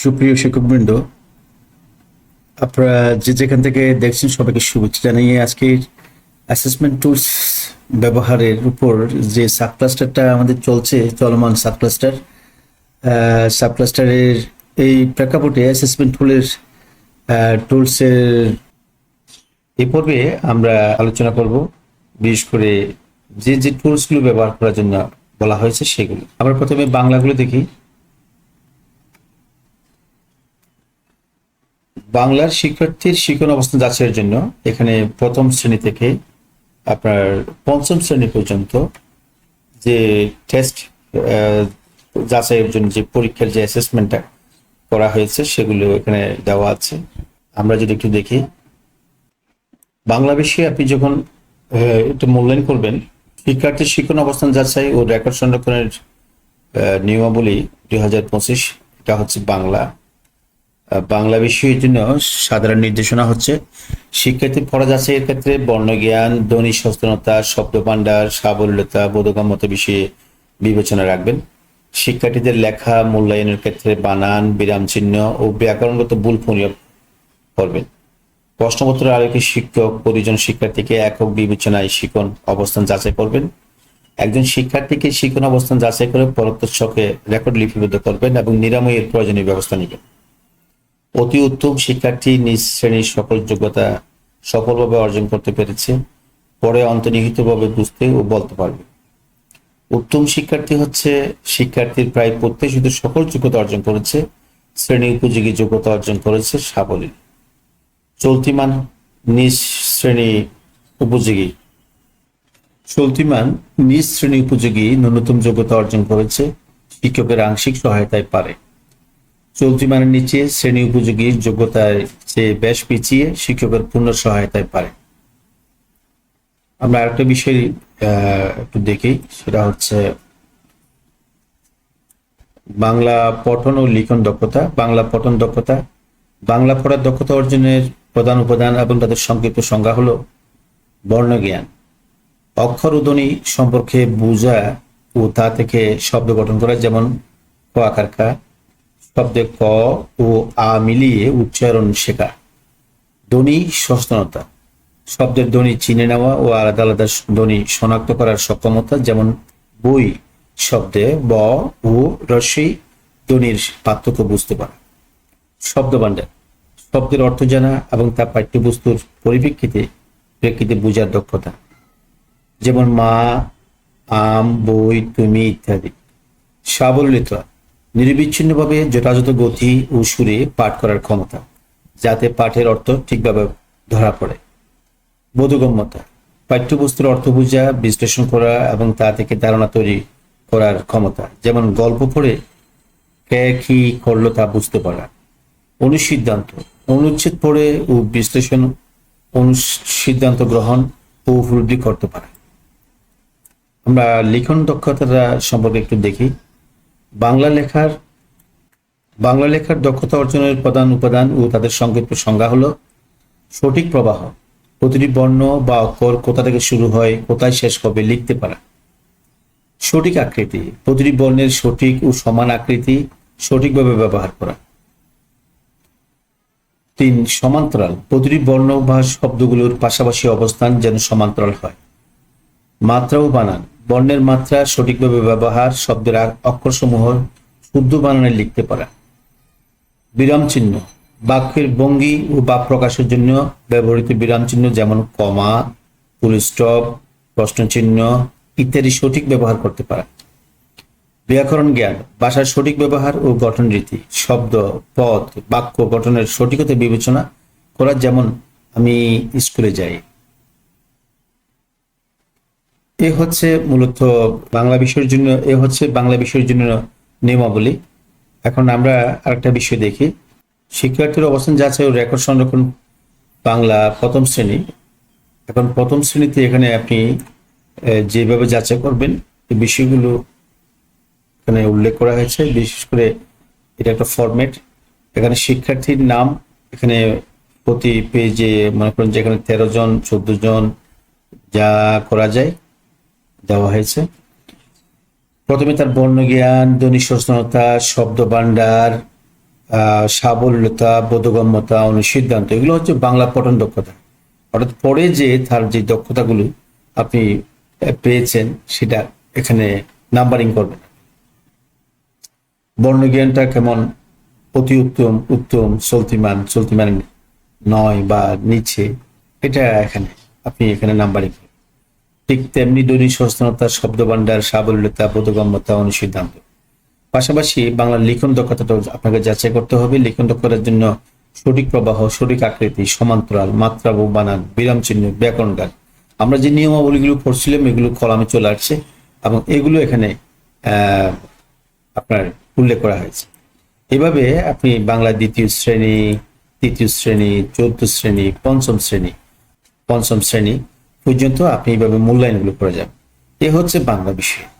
সুপ্রিয় শিক্ষকবৃন্দ, আপনারা যে যেখান থেকে দেখছেন সবাইকে শুভেচ্ছা জানিয়ে আজকের অ্যাসেসমেন্ট টুলস ব্যবহারের উপর যে সাবক্লাস্টারটা আমাদের চলছে, চলমান সাবক্লাস্টার সাবক্লাস্টারের এই প্রেক্ষাপটে অ্যাসেসমেন্ট টুলের টুলসের এই পর্বে আমরা আলোচনা করব। বিশেষ করে যে যে টুলসগুলো ব্যবহার করার জন্য বলা হয়েছে সেগুলো। আমরা প্রথমে বাংলাগুলো দেখি। বাংলার শিক্ষার্থীর শিক্ষণ অবস্থান যাচাইয়ের জন্য এখানে প্রথম শ্রেণি থেকে আপনার পঞ্চম শ্রেণি পর্যন্ত যে টেস্ট যাচাইয়ের জন্য যে পরীক্ষার যে অ্যাসেসমেন্টটা করা হয়েছে সেগুলো এখানে দেওয়া আছে। আমরা যদি একটু দেখি। বাংলা বিষয়ে আপনি যখন একটু মূল্যায়ন করবেন, শিক্ষার্থীর শিক্ষণ অবস্থান যাচাই ও রেকর্ড সংরক্ষণের নিয়মাবলী দুই হাজার পঁচিশ, এটা হচ্ছে বাংলা। বাংলা বিষয়ের জন্য সাধারণ নির্দেশনা হচ্ছে, শিক্ষার্থী পড়া যাচাইয়ের ক্ষেত্রে বর্ণজ্ঞান ধ্বনি সচেতনতা, শব্দ ভাণ্ডার, সাবলীলতা, বোধগম্যতা বিষয়ে বিবেচনা রাখবেন। শিক্ষার্থীদের লেখা, মূল্যায়নের ক্ষেত্রে বানান, বিরাম চিহ্ন ও ব্যাকরণগত ভুল পরিমাপ করবেন। প্রশ্নপত্র আলোকে শিক্ষক, পরিজন শিক্ষার্থীকে একক বিবেচনায় শিখন অবস্থান যাচাই করবেন। একজন শিক্ষার্থীকে শিখন অবস্থান যাচাই করে পরোক্ষে রেকর্ড লিপিবদ্ধ করবেন এবং নিরাময়ের প্রয়োজনীয় ব্যবস্থা নেবেন। অতি উত্তম শিক্ষার্থী নিজ শ্রেণির সকল যোগ্যতা সফলভাবে অর্জন করতে পেরেছে। পরে অন্তর্নিহিতভাবে বুঝতে ও বলতে পারবে। উত্তম শিক্ষার্থী হচ্ছে শিক্ষার্থীর প্রায় প্রত্যেক শুধু সকল যোগ্যতা অর্জন করেছে। শ্রেণি উপযোগী যোগ্যতা অর্জন করেছে সাবলীল। চলতিমান নিজ শ্রেণি উপযোগী। চলতিমান নিজ শ্রেণি উপযোগী ন্যূনতম যোগ্যতা অর্জন করেছে। শিক্ষকের আংশিক সহায়তায় পারে। চলতি মানের নিচে শ্রেণি উপযোগী যোগ্যতায় চেয়ে বেশ পিছিয়ে শিক্ষকের পূর্ণ সহায়তায় পারে। আমরা আরেকটা বিষয় একটু দেখি, সেটা হচ্ছে বাংলা পঠন ও লিখন দক্ষতা। বাংলা পঠন দক্ষতা, বাংলা পড়ার দক্ষতা অর্জনের প্রধান উপাদান এবং তাদের সংক্ষিপ্ত সংজ্ঞা হলো বর্ণজ্ঞান। অক্ষর উদনী সম্পর্কে বোঝা ও তা থেকে শব্দ গঠন করা, যেমন ক আকার কা শব্দে ক ও আ মিলিয়ে উচ্চারণ শেখা। ধ্বনি সচেতনতা। শব্দের ধ্বনি চিনে নেওয়া ও আলাদা আলাদা ধ্বনি শনাক্ত করার সক্ষমতা, যেমন বই শব্দে ব ও রস্যি ধ্বনির পার্থক্য বুঝতে পারা। শব্দ ভাণ্ডার শব্দের অর্থ জানা এবং তা পাঠ্যবস্তুর পরিপ্রেক্ষিতে, প্রেক্ষিতে বোঝার দক্ষতা। যেমন মা, আম, বই, তুমি ইত্যাদি। সাবলীলতা। নিরবিচ্ছিন্নভাবে যথাযথ গতি ও সুরে পাঠ করার ক্ষমতা, যাতে পাঠের অর্থ ঠিকভাবে ধরা পড়ে। বোধগম্যতা পাঠ্যবস্তুর অর্থ বোঝা, বিশ্লেষণ করা এবং তা থেকে ধারণা তৈরি করার ক্ষমতা, যেমন গল্প পড়ে, কে কি করল তা বুঝতে পারা। অনুসিদ্ধান্ত, অনুচ্ছেদ পড়ে ও বিশ্লেষণ, অনুসিদ্ধান্ত গ্রহণ ও উপলব্ধি করতে পারে। আমরা লিখন দক্ষতাটা সম্পর্কে একটু দেখি। বাংলা লেখার বাংলা লেখার দক্ষতা অর্জনের প্রধান উপাদান ও তাদের সংক্ষিপ্ত সংজ্ঞা হলো সঠিক প্রবাহ। প্রতিটি বর্ণ বা অক্ষর কোথা থেকে শুরু হয়, কোথায় শেষ হবে লিখতে পারা। সঠিক আকৃতি, প্রতিটি বর্ণের সঠিক ও সমান আকৃতি সঠিকভাবে ব্যবহার করা। তিন, সমান্তরাল, প্রতিটি বর্ণ বা শব্দগুলোর পাশাপাশি অবস্থান যেন সমান্তরাল হয়। মাত্রা ও বানান বর্ণের মাত্রা, সঠিকভাবে ব্যবহার, শব্দের অক্ষরসমূহ শুদ্ধ বানানে লিখতে পারা। বিরাম চিহ্ন। বাক্যের ভঙ্গি ও বাক প্রকাশের জন্য ব্যবহৃত বিরাম চিহ্ন যেমন কমা, ফুল স্টপ, প্রশ্ন চিহ্ন ইত্যাদি সঠিক ব্যবহার করতে পারা। ব্যাকরণ জ্ঞান। ভাষার সঠিক ব্যবহার ও গঠন রীতি। শব্দ পদ বাক্য গঠনের সঠিকতা বিবেচনা করা যেমন আমি স্কুলে যাই। এ হচ্ছে মূলত বাংলা বিষয়ের জন্য, এ হচ্ছে বাংলা বিষয়ের জন্য নিয়মাবলী। এখন আমরা আরেকটা বিষয় দেখি। শিক্ষার্থীর অবস্থান যাচাই ও রেকর্ড সংরক্ষণ বাংলা প্রথম শ্রেণি। এখন প্রথম শ্রেণীতে এখানে আপনি যেভাবে যাচাই করবেন, এই বিষয়গুলো এখানে উল্লেখ করা হয়েছে। বিশেষ করে এটা একটা ফরম্যাট এখানে শিক্ষার্থীর নাম এখানে প্রতি পেজে মনে করেন যেখানে তেরো জন, চোদ্দ জন যা করা যায়। দেওয়া হয়েছে। প্রথমে তার বর্ণজ্ঞান, ধ্বনি সচেতনতা, শব্দ ভাণ্ডার সাবল্যতা বোধগম্যতা, অনুসিদ্ধান্ত, এগুলো হচ্ছে বাংলা পঠন দক্ষতা। অর্থাৎ পরে যে তার যে দক্ষতাগুলো আপনি পেয়েছেন, সেটা এখানে নাম্বারিং করবেন। বর্ণজ্ঞানটা কেমন? অতি উত্তম উত্তম, চলতিমান চলতিমান নয় বা নিচে। এটা এখানে, আপনি এখানে নাম্বারিং করবেন। ঠিক তেমনি দৈনিক সচেতনতা শব্দভাণ্ডার সাবল্যতা বোধগম্যতা, অনুসিদ্ধান্ত। পাশাপাশি বাংলার লিখন দক্ষতাটা আপনাকে যাচাই করতে হবে। লিখন দক্ষতার জন্য সঠিক প্রবাহ, সঠিক আকৃতি, সমান্তরাল, মাত্রা ও বানান, বিরাম চিহ্ন, ব্যাকরণ গান আমরা যে নিয়মাবলীগুলো পড়ছিলাম, এগুলো কলামে চলে আসছে এবং এগুলো এখানে আপনার উল্লেখ করা হয়েছে। এভাবে আপনি বাংলা দ্বিতীয় শ্রেণি, তৃতীয় শ্রেণি, চতুর্থ শ্রেণি, পঞ্চম শ্রেণি পঞ্চম শ্রেণি পর্যন্ত আপনি এইভাবে মূল্যায়নগুলো করে যাবেন। এ হচ্ছে বাংলা বিষয়।